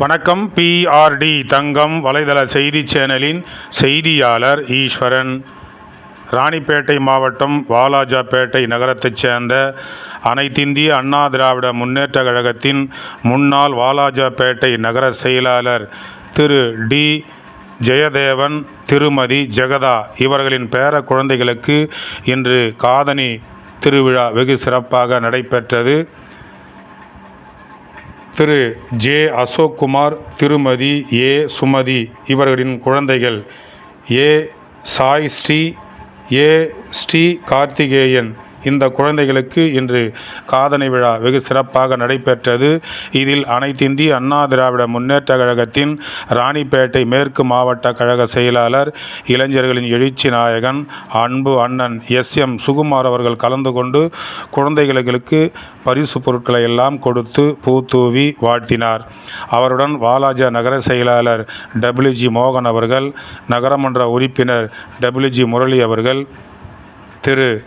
வணக்கம் பிஆர்டி தங்கம் வலைதள செய்தி சேனலின் செய்தியாளர் ஈஸ்வரன். ராணிப்பேட்டை மாவட்டம் வாலாஜாபேட்டை நகரத்தைச் சேர்ந்த அனைத்திந்திய அண்ணா திராவிட முன்னேற்றக் கழகத்தின் முன்னாள் வாலாஜாபேட்டை நகர செயலாளர் திரு டி. ஜெயதேவன் திருமதி ஜெகதா இவர்களின் பேர குழந்தைகளுக்கு இன்று காதணி திருவிழா வெகு சிறப்பாக நடைபெற்றது. திரு ஜே அசோக்குமார் திருமதி ஏ சுமதி இவர்களின் குழந்தைகள். ஏ சாய் ஸ்ரீ ஏ ஸ்ரீ கார்த்திகேயன் இந்த குழந்தைகளுக்கு இன்று காதணி விழா வெகு சிறப்பாக நடைபெற்றது. இதில் அனைத்திந்திய அண்ணா திராவிட முன்னேற்ற கழகத்தின் ராணிப்பேட்டை மேற்கு மாவட்ட கழக செயலாளர் இளைஞர்களின் எழுச்சி நாயகன் அன்பு அண்ணன் எஸ். எம். சுகுமார் அவர்கள் கலந்து கொண்டு குழந்தைகளுக்கு பரிசு பொருட்களை எல்லாம் கொடுத்து பூத்தூவி வாழ்த்தினார். அவருடன் வாலாஜா நகர செயலாளர் டபிள்யூஜி மோகன் அவர்கள் நகரமன்ற உறுப்பினர் டபிள்யூஜி முரளி அவர்கள் திரு.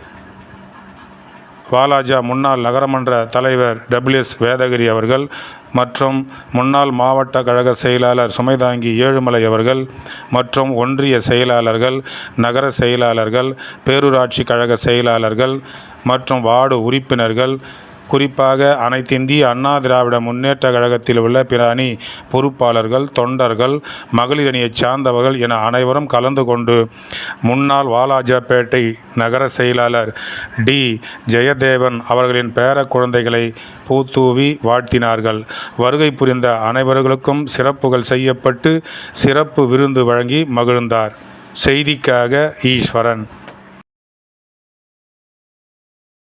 வாலாஜா முன்னாள் நகரமன்ற தலைவர் டபிள்யூஎஸ் வேதகிரி அவர்கள் மற்றும் முன்னாள் மாவட்ட கழக செயலாளர் சுமைதாங்கி ஏழுமலை அவர்கள் மற்றும் ஒன்றிய செயலாளர்கள் நகர செயலாளர்கள் பேரூராட்சி கழக செயலாளர்கள் மற்றும் வார்டு உறுப்பினர்கள் குறிப்பாக அனைத்திந்திய அண்ணா திராவிட முன்னேற்ற கழகத்தில் உள்ள பிற அணி பொறுப்பாளர்கள் தொண்டர்கள் மகளிர் அணியைச் சார்ந்தவர்கள் என அனைவரும் கலந்து கொண்டு முன்னாள் வாலாஜாப்பேட்டை நகர செயலாளர் டி. ஜெயதேவன் அவர்களின் பேர குழந்தைகளை பூத்தூவி வாழ்த்தினார்கள். வருகை புரிந்த அனைவர்களுக்கும் சிறப்புகள் செய்யப்பட்டு சிறப்பு விருந்து வழங்கி மகிழ்ந்தார். செய்திக்காக ஈஸ்வரன்.